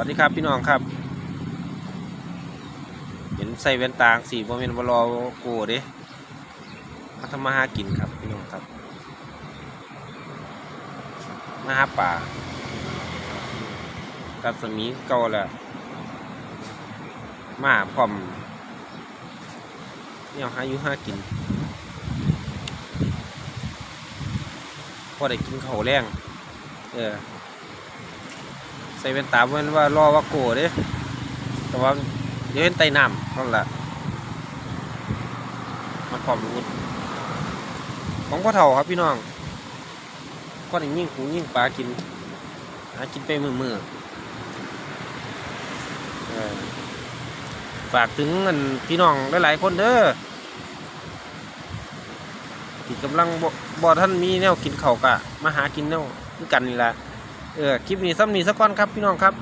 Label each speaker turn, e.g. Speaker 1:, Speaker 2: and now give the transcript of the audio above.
Speaker 1: วัสดีครับพี่น้องครับ เห็นใส่แว่นตาสีโมเมนบรอโกเด้มาทำมาหากินครับพี่น้องครับมาหาป่ากับสมีเก่าแหละมาพร้อมเนี่ยหาอยู่หากินพอได้กินเขาแรงเออ ใส่เป็นตาเว้นว่ารอว่าโกเด้แต่ว่าเดี๋ยวเห็นไตน้ำนั่นแหละมาความรู้ของพ่อเฒ่าครับพี่น้องก็ได้ยิ่งหูยิ่งปลากินหากินไปมือมือๆเอฝากถึงเงินพี่น้องหลายๆคนเด้อที่กำลังบ่ท่านมีแนวกินเขากะมาหากินแนวกันนี่แหละ เออคลิปนี้ซ้ำนี้สักก้อนครับพี่น้องครับ